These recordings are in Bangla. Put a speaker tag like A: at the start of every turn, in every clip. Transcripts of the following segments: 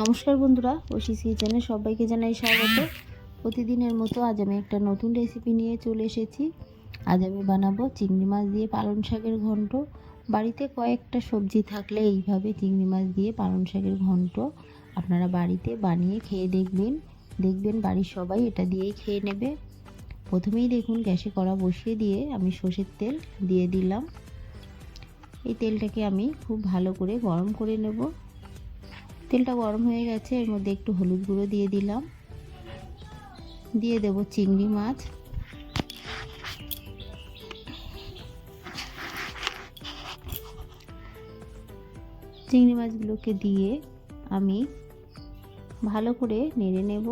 A: নমস্কার বন্ধুরা, ওশিস কিচেনে সবাইকে জানাই স্বাগত। প্রতিদিনের মতো আজ আমি একটা নতুন রেসিপি নিয়ে চলে এসেছি। আজ আমি বানাবো চিংড়ি মাছ দিয়ে পালং শাকের ঘন্ট। বাড়িতে কয়েকটা সবজি থাকলে এইভাবে চিংড়ি মাছ দিয়ে পালং শাকের ঘন্ট আপনারা বাড়িতে বানিয়ে খেয়ে দেখবেন। দেখবেন বাড়ির সবাই এটা দিয়েই খেয়ে নেবে। প্রথমেই দেখুন গ্যাসে কড়া বসিয়ে দিয়ে আমি সর্ষের তেল দিয়ে দিলাম। এই তেলটাকে আমি খুব ভালো করে গরম করে নেব। তেলটা গরম হয়ে গেছে, এর মধ্যে একটু হলুদ গুঁড়ো দিয়ে দিলাম। দিয়ে দেব চিংড়ি মাছ। চিংড়ি মাছগুলোকে দিয়ে আমি ভালো করে নেড়ে নেব।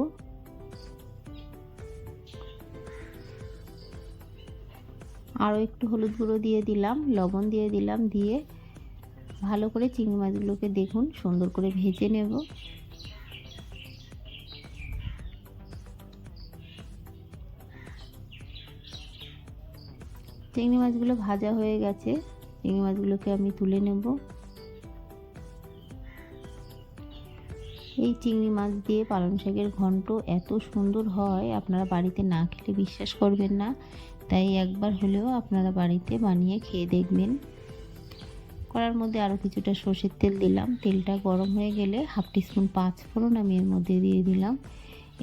A: আরও একটু হলুদ গুঁড়ো দিয়ে দিলাম, লবণ দিয়ে দিলাম, দিয়ে ভালো করে চিংড়ি মাছগুলোকে দেখুন, সুন্দর করে ভেজে নেব। চিংড়ি মাছগুলো ভাজা হয়ে গেছে, চিংড়ি মাছগুলোকে আমি তুলে নেব। এই চিংড়ি মাছ দিয়ে পালং শাকের ঘন্ট এত সুন্দর হয়, আপনারা বাড়িতে না খেলে বিশ্বাস করবেন না। তাই একবার হলেও আপনারা বাড়িতে বানিয়ে খেয়ে দেখবেন। কড়ার মধ্যে আরও কিছুটা সর্ষের তেল দিলাম। তেলটা গরম হয়ে গেলে হাফ টিস্পুন পাঁচ ফোড়ন আমি এর মধ্যে দিয়ে দিলাম।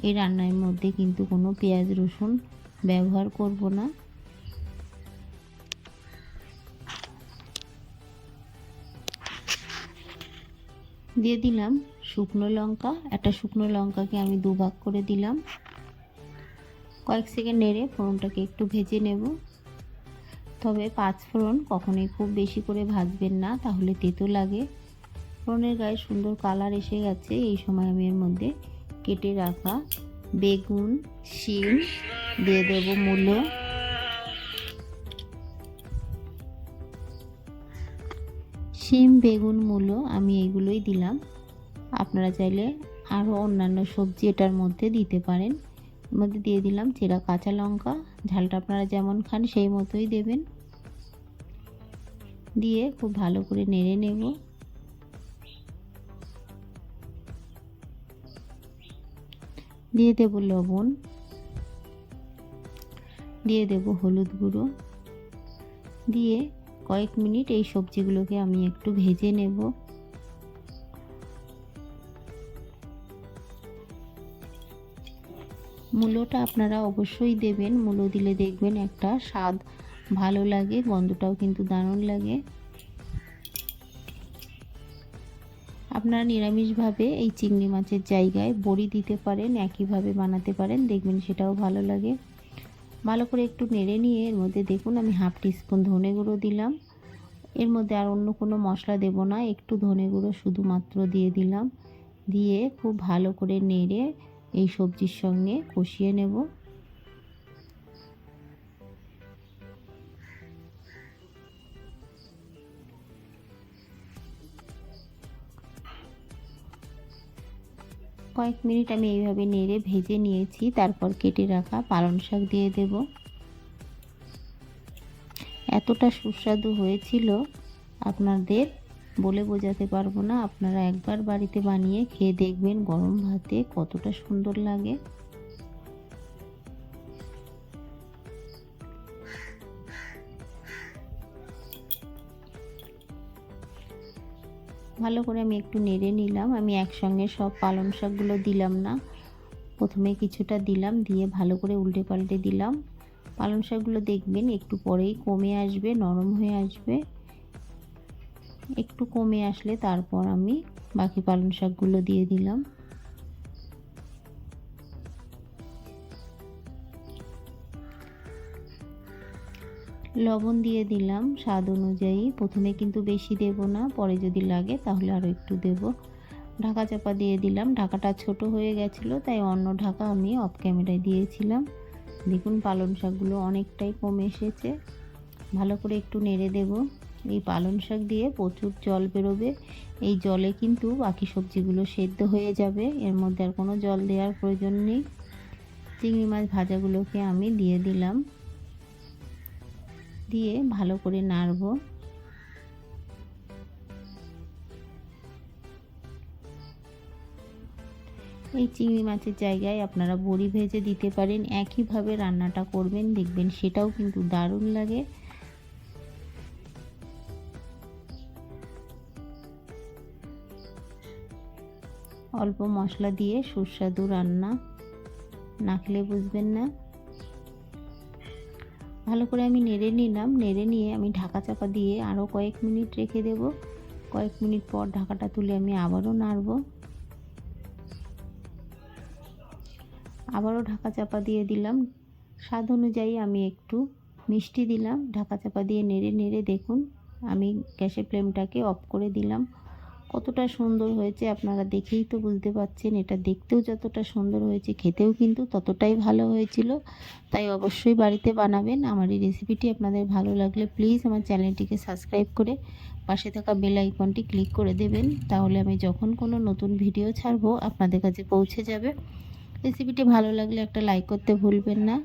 A: এই রান্নার মধ্যে কিন্তু কোনো পেঁয়াজ, রসুন ব্যবহার করব না। দিয়ে দিলাম শুকনো লঙ্কা। একটা শুকনো লঙ্কাকে আমি দুভাগ করে দিলাম। কয়েক সেকেন্ড নেড়ে ফোড়নটাকে একটু ভেজে নেব। তবে পাঁচ ফোড়ন কখনোই খুব বেশি করে ভাজবেন না, তাহলে তেতো লাগে। ফোড়নের গায়ে সুন্দর কালার এসে গেছে, এই সময় আমি এর মধ্যে কেটে রাখা বেগুন, শিম, দিয়ে দেব মূলো। শিম, বেগুন, মূলো আমি এইগুলোই দিলাম। আপনারা চাইলে আরও অন্যান্য সবজি এটার মধ্যে দিতে পারেন। মধ্যে দিয়ে দিলাম চেরা কাঁচা লঙ্কা, ঝালটা আপনারা যেমন খান সেই মতোই দেবেন। দিয়ে খুব ভালো করে নেড়ে নেব। দিয়ে দেব লবণ। দিয়ে দেব হলুদ গুঁড়ো। দিয়ে কয়েক মিনিট এই সবজিগুলোকে আমি একটু ভেজে নেব। মূলোটা আপনারা অবশ্যই দেবেন। মূলো দিলে দেখবেন একটা স্বাদ ভালো লাগে, গন্ধটাও কিন্তু দারুণ লাগে। আপনারা নিরামিষভাবে এই চিংড়ি মাছের জায়গায় বড়ি দিতে পারেন, একইভাবে বানাতে পারেন, দেখবেন সেটাও ভালো লাগে। ভালো করে একটু নেড়ে নিয়ে এর মধ্যে দেখুন, আমি হাফ টিস্পুন ধনে গুঁড়ো দিলাম। এর মধ্যে আর অন্য কোনো মশলা দেব না, একটু ধনে গুঁড়ো শুধুমাত্র দিয়ে দিলাম। দিয়ে খুব ভালো করে নেড়ে এই সবজির সঙ্গে কষিয়ে নেব। কয়েক মিনিট আমি এইভাবে নেড়ে ভেজে নিয়েছি। তারপর কেটে রাখা পালং শাক দিয়ে দেব। এতটা সুস্বাদু হয়েছিল আপনাদের বলে বোঝাতে পারব না। আপনারা একবার বাড়িতে বানিয়ে খেয়ে দেখবেন গরম ভাতে কতটা সুন্দর লাগে। ভালো করে আমি একটু নেড়ে নিলাম। আমি একসঙ্গে সব পালং শাকগুলো দিলাম না। প্রথমে কিছুটা দিলাম, দিয়ে ভালো করে উল্টে পাল্টে দিলাম। পালং শাকগুলো দেখবেন একটু পরেই কমে আসবে, নরম হয়ে আসবে। একটু কমে আসলে তারপর আমি বাকি পালং শাকগুলো দিয়ে দিলাম। লবণ দিয়ে দিলাম স্বাদ অনুযায়ী। প্রথমে কিন্তু বেশি দেব না, পরে যদি লাগে তাহলে আরও একটু দেব। ঢাকা চাপা দিয়ে দিলাম। ঢাকাটা ছোট হয়ে গেছিল, তাই অন্য ঢাকা আমি অফ ক্যামেরায় দিয়েছিলাম। দেখুন পালং শাকগুলো অনেকটাই কমে এসেছে। ভালো করে একটু নেড়ে দেব। এই পালং শাক দিয়ে প্রচুর জল বেরোবে। এই জলে কিন্তু বাকি সবজিগুলো সেদ্ধ হয়ে যাবে। এর মধ্যে আর কোনো জল দেওয়ার প্রয়োজন নেই। চিংড়ি মাছ ভাজাগুলোকে আমি দিয়ে দিলাম। দিয়ে ভালো করে নাড়ব। এই চিংড়ি মাছের জায়গায় আপনারা বড়ি ভেজে দিতে পারেন, একইভাবে রান্নাটা করবেন, দেখবেন সেটাও কিন্তু দারুণ লাগে। অল্প মশলা দিয়ে সুস্বাদু রান্না না খেলে বুঝবেন না। ভালো করে আমি নেড়ে নিলাম। নেড়ে নিয়ে আমি ঢাকা চাপা দিয়ে আরও কয়েক মিনিট রেখে দেব। কয়েক মিনিট পর ঢাকাটা তুলে আমি আবারও নাড়ব। আবারও ঢাকা চাপা দিয়ে দিলাম। স্বাদ অনুযায়ী আমি একটু মিষ্টি দিলাম। ঢাকা চাপা দিয়ে নেড়ে নেড়ে দেখুন, আমি গ্যাসের ফ্লেমটাকে অফ করে দিলাম। কতটা সুন্দর হয়েছে আপনারা দেখেই তো বুঝতে পারছেন, এটা দেখতেও যতটা সুন্দর হয়েছে, খেতেও কিন্তু ততটাই ভালো হয়েছিল। তাই অবশ্যই বাড়িতে বানাবেন। আমার এই রেসিপিটি আপনাদের ভালো লাগলে প্লিজ আমার চ্যানেলটিকে সাবস্ক্রাইব করে পাশে থাকা বেল আইকনটি ক্লিক করে দেবেন। তাহলে আমি যখন কোনো নতুন ভিডিও ছাড়বো, আপনাদের কাছে পৌঁছে যাবে। রেসিপিটি ভালো লাগলে একটা লাইক করতে ভুলবেন না।